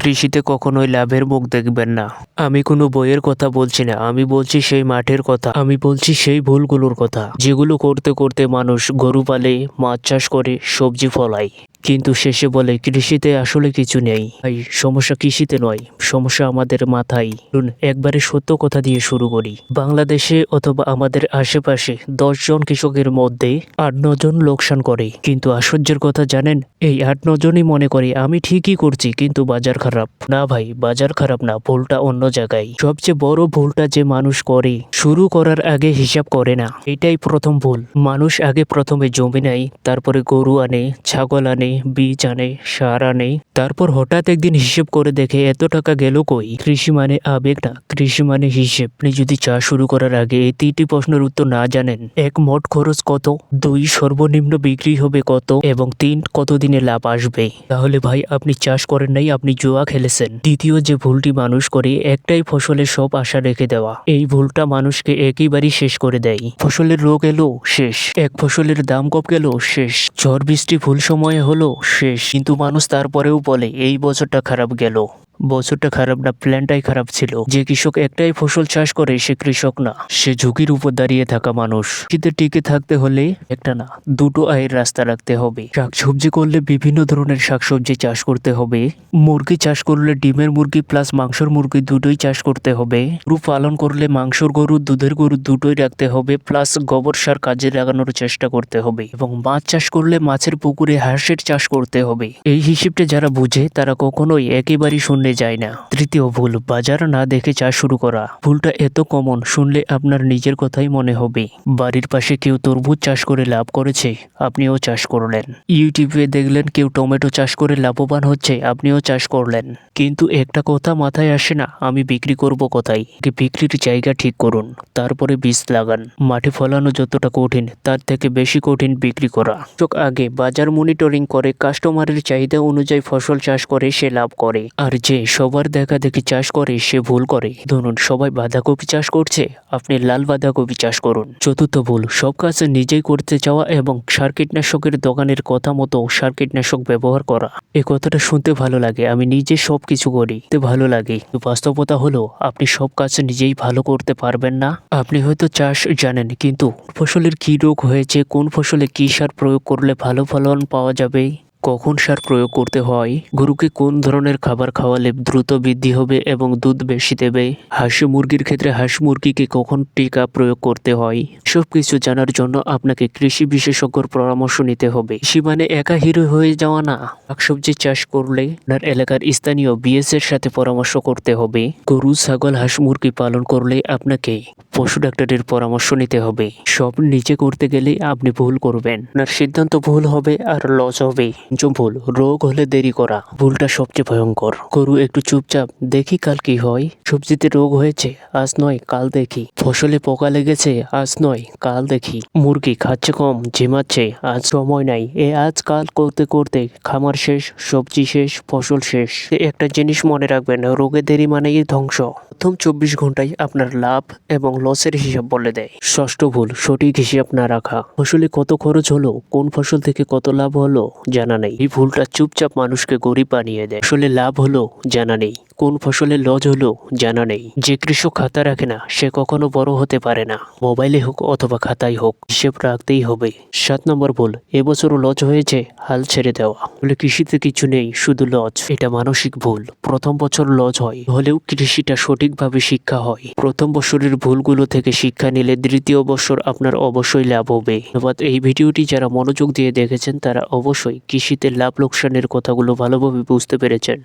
কৃষিতে কখনোই লাভের মুখ দেখবেন না। আমি কোনো বইয়ের কথা বলছি না, আমি বলছি সেই মাঠের কথা, আমি বলছি সেই ভুলগুলোর কথা। যেগুলো করতে করতে মানুষ গরু পালে, মাছ চাষ করে, সবজি ফলায়। কিন্তু শেষে বলে, কৃষিতে আসলে কিছু নেই। ভাই, সমস্যা কৃষিতে নয়, সমস্যা আমাদের মাথায়। একবারে সত্য কথা দিয়ে শুরু করি। বাংলাদেশে অথবা আমাদের আশেপাশে দশজন কৃষকের মধ্যে আট নজন লোকসান করে। কিন্তু আশ্চর্যের কথা জানেন, এই আট নজনই মনে করে, আমি ঠিকই করছি, কিন্তু বাজার খারাপ। না ভাই, বাজার খারাপ না, ভুলটা অন্য জায়গায়। সবচেয়ে বড় ভুলটা যে মানুষ করে, শুরু করার আগে হিসাব করে না। এটাই প্রথম ভুল। মানুষ আগে প্রথমে জমি নেয়, তারপরে গরু আনে, ছাগল আনে বীজ আনে, সার আনে। তারপর হঠাৎ একদিন হিসেব করে দেখে এত টাকা গেল কই? কৃষি মানে আবেগ না? কৃষি মানে হিসেব। আপনি যদি চাষ শুরু করার আগে এই তিনটি প্রশ্নের উত্তর না জানেন, এক মোট খরচ কত? দুই সর্বনিম্ন বিক্রি হবে কত? এবং তিন, কতদিনে লাভ আসবে? তাহলে ভাই, আপনি চাষ করেন নাই, আপনি জুয়া খেলেছেন। দ্বিতীয় যে ভুলটি মানুষ করে, একটাই ফসলের সব আশা রেখে দেওয়া। এই ভুলটা মানুষকে একেবারেই শেষ করে দেয়। ফসলের রোগ এলো, শেষ। এক ফসলের দাম কম গেল, শেষ। ঝড় বৃষ্টি ভুল সময়ে হলো শেষ। কিন্তু মানুষ তারপরেও বলে এই বছরটা খারাপ গেল। বছরটা খারাপ না, প্ল্যানটাই খারাপ ছিল। যে কৃষক একটাই ফসল চাষ করে, সে কৃষক না। সে ঝুঁকির উপর দাঁড়িয়ে থাকা মানুষ। কিন্তু টিকে থাকতে হলে একটা না, দুটো আয়ের রাস্তা রাখতে হবে। শাকসবজি করলে বিভিন্ন ধরনের শাকসবজি চাষ করতে হবে। মুরগি চাষ করলে ডিমের মুরগি প্লাস মাংসর মুরগি দুটোই চাষ করতে হবে। গরু পালন করলে মাংসর গরু, দুধের গরু দুটোই রাখতে হবে। প্লাস গোবর সার কাজে লাগানোর চেষ্টা করতে হবে এবং মাছ চাষ করলে মাছের পুকুরে হাঁসের চাষ করতে হবে। এই হিসেবটা যারা বুঝে, তারা কখনোই একেবারেই শূন্যে যায় না। তৃতীয় ভুল বাজার না দেখে চা শুরু করা। ভুলটা এত কমন শুনলে আপনার নিজের কথাই মনে হবে। বাড়ির পাশে কেউ তরমুজ চাষ করে লাভ করেছে, আপনিও চাষ করলেন। ইউটিউবে দেখলেন কেউ টমেটো চাষ করে লাভবান হচ্ছে, আপনিও চাষ করলেন। কিন্তু একটা কথা মাথায় আসে না, আমি বিক্রি করব কোথায়? বিক্রির জায়গা ঠিক করুন, তারপরে বীজ লাগান। মাঠে ফলানো যতটা কঠিন, তার থেকে বেশি কঠিন বিক্রি করা। চোখ আগে, বাজার মনিটরিং করে, কাস্টমারের চাহিদা অনুযায়ী ফসল চাষ করে, সে লাভ করে। আর যে সবার দেখা দেখি চাষ করে, সে ভুল করে। ধরুন, সবাই বাঁধাকপি চাষ করছে, আপনি লাল বাঁধাকপি চাষ করুন। চতুর্থ ভুল, সব কাজ নিজেই করতে চাওয়া এবং সার কীটনাশকের দোকানের কথা মতো সার কীটনাশক ব্যবহার করা। এ কথাটা শুনতে ভালো লাগে, আমি নিজে সব কিছু করি। তো ভালো লাগে। বাস্তবতা হলো, আপনি সব কাজ নিজেই ভালো করতে পারবেন না। আপনি হয়তো চাষ জানেন, কিন্তু ফসলের কি রোগ হয়েছে, কোন ফসলে কি সার প্রয়োগ করলে ভালো ফলন পাওয়া যাবে? কখন সার প্রয়োগ করতে হয়? গরুকে কোন ধরনের খাবার খাওয়ালে দ্রুত বৃদ্ধি হবে এবং দুধ বেশি দেবে? হাঁস মুরগির ক্ষেত্রে হাঁস মুরগিকে কখন টিকা প্রয়োগ করতে হয়? সব কিছু জানার জন্য আপনাকে কৃষি বিশেষজ্ঞর পরামর্শ নিতে হবে। কৃষি মানে একা হিরো হয়ে যাওয়া না। শাকসবজি চাষ করলে আপনার এলাকার স্থানীয় বিএস এর সাথে পরামর্শ করতে হবে। গরু, ছাগল, হাঁস মুরগি পালন করলে আপনাকে পশু ডাক্তারের পরামর্শ নিতে হবে। সব নিজে করতে গেলে আপনি ভুল করবেন। আপনার সিদ্ধান্ত ভুল হবে আর লস হবে। ভুল, রোগ হলে দেরি করা। ভুলটা সবচেয়ে ভয়ঙ্কর। গরু একটু চুপচাপ, দেখি কাল কি হয়। সবজিতে রোগ হয়েছে, আজ নয়, কাল দেখি। ফসলে পোকা লেগেছে, আজ নয়, কাল দেখি। মুরগি খাচ্ছে কম, ঝিমাচ্ছে, আজ সময় নাই। এ আজ কাল করতে করতে খামার শেষ, সবজি শেষ, ফসল শেষ। একটা জিনিস মনে রাখবেন, রোগে দেরি মানেই ধ্বংস। প্রথম চব্বিশ ঘন্টায় আপনার লাভ এবং লসের হিসাব বলে দেয়। ষষ্ঠ ভুল, সঠিক হিসাব না রাখা। ফসলে কত খরচ হলো, কোন ফসল থেকে কত লাভ হলো, জানা নেই। এই ভুলটা চুপচাপ মানুষকে গরিব বানিয়ে দেয়। ফসলে লাভ হলো, জানা নেই। কোন ফসলে লজ হলো জানা নেই। যে কৃষক খাতা রাখে না, সে কখনো বড় হতে পারে না। মোবাইলে হোক অথবা খাতায় হোক, হিসেব রাখতেই হবে। সাত নম্বর ভুল এবছরও লজ হয়েছে, হাল ছেড়ে দেওয়া। বলে কৃষিতে কিছু নেই, শুধু লজ। এটা মানসিক ভুল। প্রথম বছর লজ হয়, হলেও কৃষিটা সঠিকভাবে শিক্ষা হয়। প্রথম বছরের ভুলগুলো থেকে শিক্ষা নিলে দ্বিতীয় বছর আপনার অবশ্যই লাভ হবে। ধন্যবাদ। এই ভিডিওটি যারা মনোযোগ দিয়ে দেখেছেন, তারা অবশ্যই কৃষিতে লাভ লোকসানের কথাগুলো ভালোভাবে বুঝতে পেরেছেন।